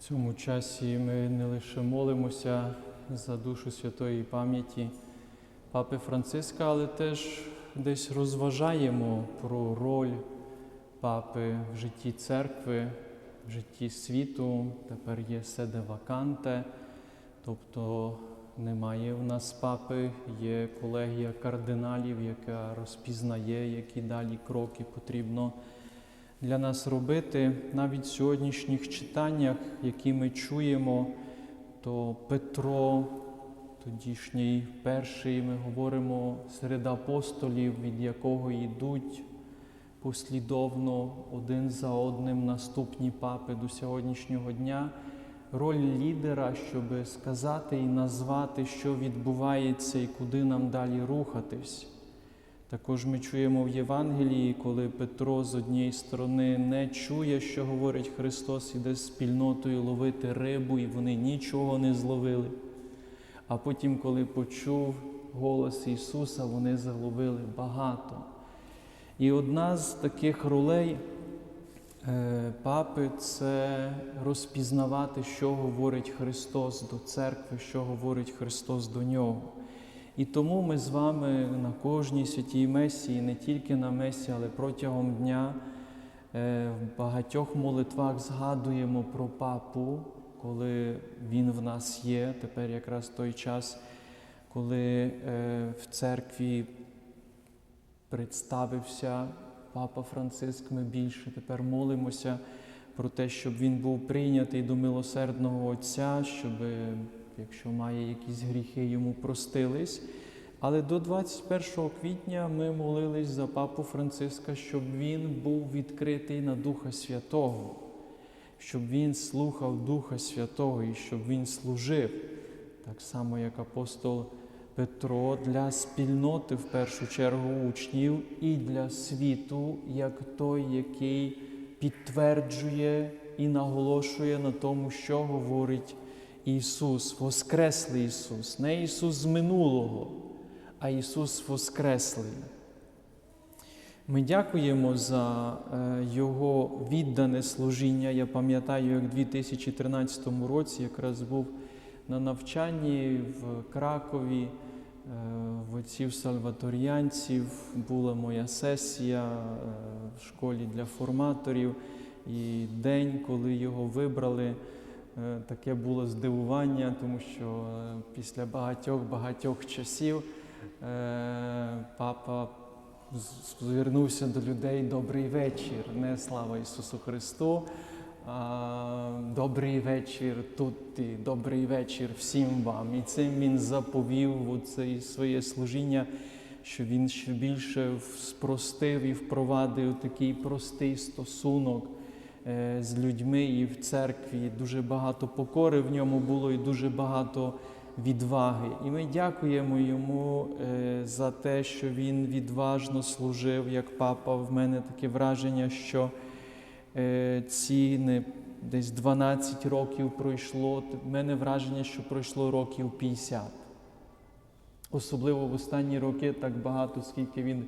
Цьому часі ми не лише молимося за душу святої пам'яті Папи Франциска, але теж десь розважаємо про роль папи в житті церкви, в житті світу. Тепер є седе ваканте, тобто немає в нас папи, є колегія кардиналів, яка розпізнає, які далі кроки потрібно для нас робити. Навіть в сьогоднішніх читаннях, які ми чуємо, то Петро, тодішній перший, ми говоримо серед апостолів, від якого йдуть послідовно один за одним наступні папи до сьогоднішнього дня. Роль лідера, щоб сказати і назвати, що відбувається і куди нам далі рухатись. Також ми чуємо в Євангелії, коли Петро з однієї сторони не чує, що говорить Христос, іде з спільнотою ловити рибу, і вони нічого не зловили. А потім, коли почув голос Ісуса, вони заловили багато. І одна з таких ролей е, папи це розпізнавати, що говорить Христос до церкви, що говорить Христос до нього. І тому ми з вами на кожній святій месі, не тільки на месі, але протягом дня е, в багатьох молитвах згадуємо про папу, коли він в нас є. Тепер якраз той час, коли е, в церкві представився папа Франциск. Ми більше тепер молимося про те, щоб він був прийнятий до милосердного Отця, щоб, якщо має якісь гріхи, йому простились. Але до 21 квітня ми молились за папу Франциска, щоб він був відкритий на Духа Святого, щоб він слухав Духа Святого і щоб він служив, так само як апостол Петро для спільноти, в першу чергу, учнів і для світу, як той, який підтверджує і наголошує на тому, що говорить Ісус, Воскреслий Ісус, не Ісус з минулого, а Ісус Воскреслий. Ми дякуємо за е, Його віддане служіння. Я пам'ятаю, як у 2013 році якраз був на навчанні в Кракові е, в отців Сальваторіанців. Була моя сесія е, в школі для форматорів. І день, коли його вибрали, таке було здивування, тому що е, після багатьох-багатьох часів е, папа звернувся до людей добрий вечір, не слава Ісусу Христу. Добрий вечір тут і добрий вечір всім вам. І цим він заповів у це своє служіння, що він ще більше спростив і впровадив такий простий стосунок е, з людьми і в церкві. Дуже багато покори в ньому було і дуже багато відваги. І ми дякуємо йому е, за те, що він відважно служив як папа. В мене таке враження, що е, ці не десь 12 років пройшло. В мене враження, що пройшло років 50. Особливо в останні роки так багато, скільки він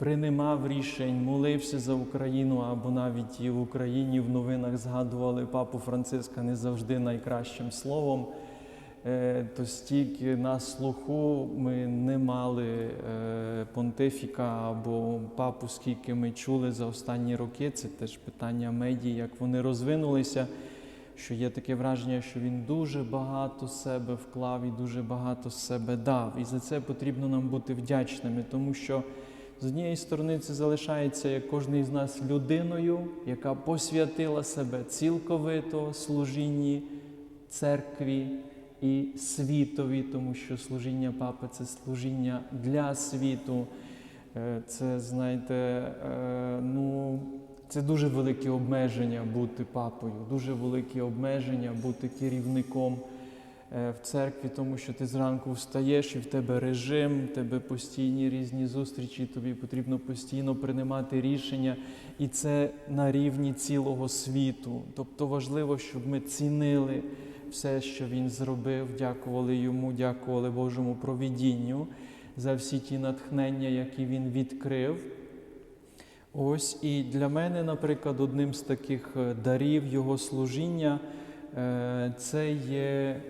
приймав рішень, молився за Україну, або навіть і в Україні в новинах згадували папу Франциска не завжди найкращим словом. Е, То стільки на слуху ми не мали е, понтифіка або папу, скільки ми чули за останні роки. Це теж питання медій, як вони розвинулися. Що є таке враження, що він дуже багато себе вклав і дуже багато себе дав. І за це потрібно нам бути вдячними, тому що з однієї сторони це залишається як кожен із нас людиною, яка посвятила себе цілковито служінні церкві і світові, тому що служіння папи це служіння для світу. Е, Це, знаєте, е, ну, це дуже великі обмеження бути папою, дуже великі обмеження бути керівником в церкві, тому що ти зранку встаєш і в тебе режим, в тебе постійні різні зустрічі, тобі потрібно постійно приймати рішення, і це на рівні цілого світу. Тобто важливо, щоб ми цінили все, що він зробив, дякували йому, дякували Божому провідінню за всі ті натхнення, які він відкрив. Ось і для мене, наприклад, одним з таких е, дарів його служіння е, це є е,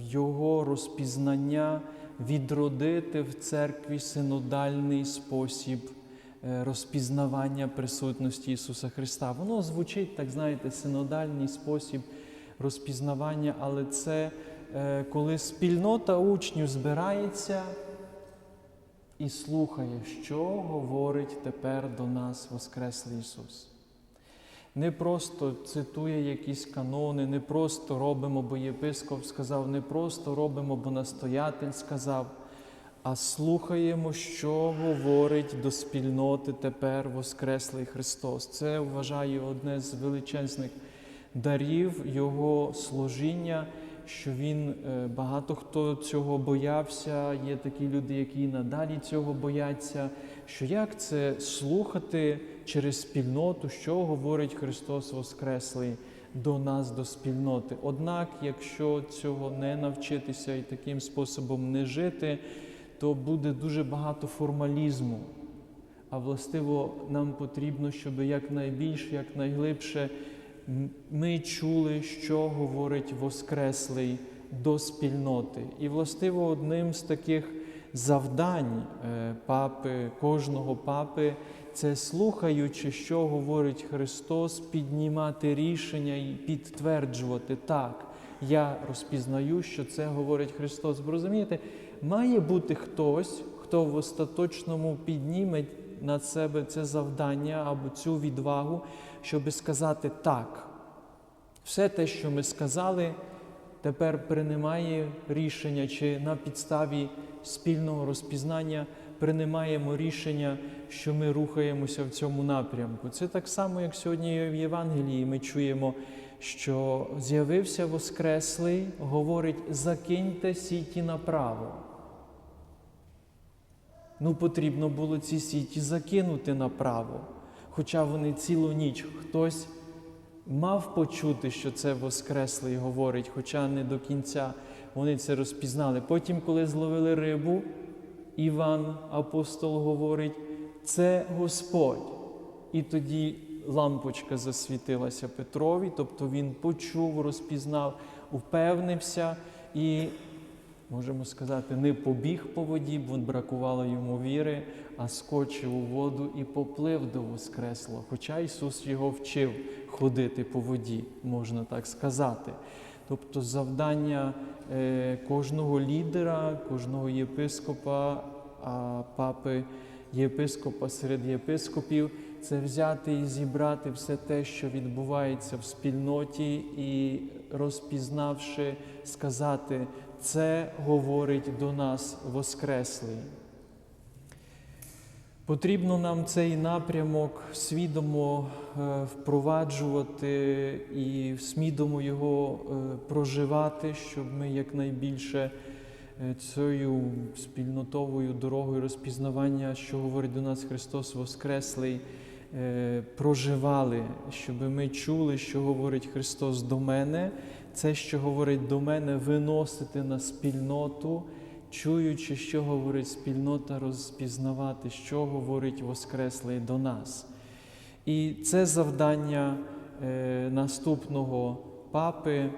його розпізнання, відродити в церкві синодальний спосіб е, розпізнавання присутності Ісуса Христа. Воно звучить, так знаєте, синодальний спосіб розпізнавання, але це е, коли спільнота учнів збирається і слухає, що говорить тепер до нас Воскреслий Ісус. Не просто цитує якісь канони, не просто робимо, бо єпископ сказав, не просто робимо, бо настоятель сказав, а слухаємо, що говорить до спільноти тепер Воскреслий Христос. Це вважаю одне з величезних дарів Його служіння, що Він е, багато хто цього боявся, є такі люди, які надалі цього бояться. Що як це слухати через спільноту, що говорить Христос Воскреслий до нас, до спільноти? Однак, якщо цього не навчитися і таким способом не жити, то буде дуже багато формалізму. А властиво нам потрібно, щоб якнайбільше, якнайглибше ми чули, що говорить Воскреслий до спільноти. І властиво одним з таких завдань е, папи, кожного папи, це слухаючи, що говорить Христос, піднімати рішення і підтверджувати так. Я розпізнаю, що це говорить Христос. Бо розумієте, має бути хтось, хто в остаточному підніме над себе це завдання або цю відвагу, щоб сказати так. Все те, що ми сказали, тепер приймає рішення, чи на підставі спільного розпізнання приймаємо рішення, що ми рухаємося в цьому напрямку. Це так само, як сьогодні в Євангелії ми чуємо, що з'явився Воскреслий, говорить: закиньте сіті направо. Ну, потрібно було ці сіті закинути направо, хоча вони цілу ніч хтось мав почути, що це Воскреслий говорить, хоча не до кінця вони це розпізнали. Потім, коли зловили рибу, Іван, апостол, говорить, це Господь. І тоді лампочка засвітилася Петрові, тобто він почув, розпізнав, упевнився і, можемо сказати, не побіг по воді, бо бракувало йому віри, а скочив у воду і поплив до Воскреслого. Хоча Ісус його вчив ходити по воді, можна так сказати. Тобто завдання е, кожного лідера, кожного єпископа, а папи єпископа серед єпископів це взяти і зібрати все те, що відбувається в спільноті, і розпізнавши, сказати, це говорить до нас Воскреслий. Потрібно нам цей напрямок свідомо е, впроваджувати і свідомо його е, проживати, щоб ми якнайбільше е, цією спільнотовою дорогою розпізнавання, що говорить до нас Христос Воскреслий, проживали, щоб ми чули, що говорить Христос до мене, це, що говорить до мене, виносити на спільноту чуючи, що говорить спільнота, розпізнавати, що говорить Воскреслий до нас. І це завдання е, наступного папи.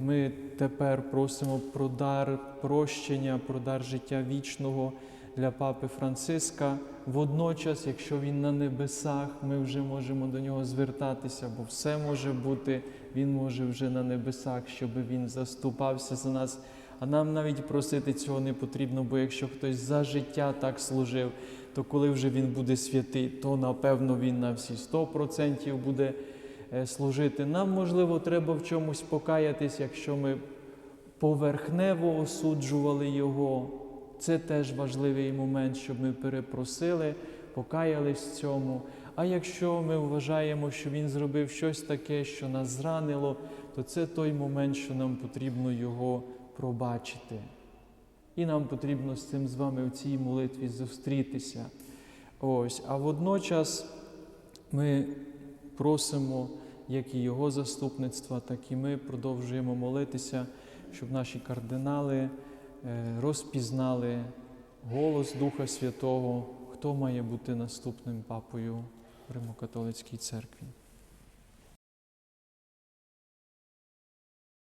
Ми тепер просимо про дар прощення, про дар життя вічного для папи Франциска. Водночас, якщо він на небесах, ми вже можемо до нього звертатися, бо все може бути, він може вже на небесах, щоб він заступався за нас. А нам навіть просити цього не потрібно, бо якщо хтось за життя так служив, то коли вже він буде святий, то напевно він на всі 100% буде е, служити. Нам, можливо, треба в чомусь покаятись, якщо ми поверхнево осуджували його. Це теж важливий момент, щоб ми перепросили, покаялись в цьому. А якщо ми вважаємо, що він зробив щось таке, що нас зранило, то це той момент, що нам потрібно його пробачити. І нам потрібно з цим з вами в цій молитві зустрітися. Ось. А водночас ми просимо, як і Його заступництва, так і ми продовжуємо молитися, щоб наші кардинали е, розпізнали голос Духа Святого, хто має бути наступним папою в Римокатолицькій церкві.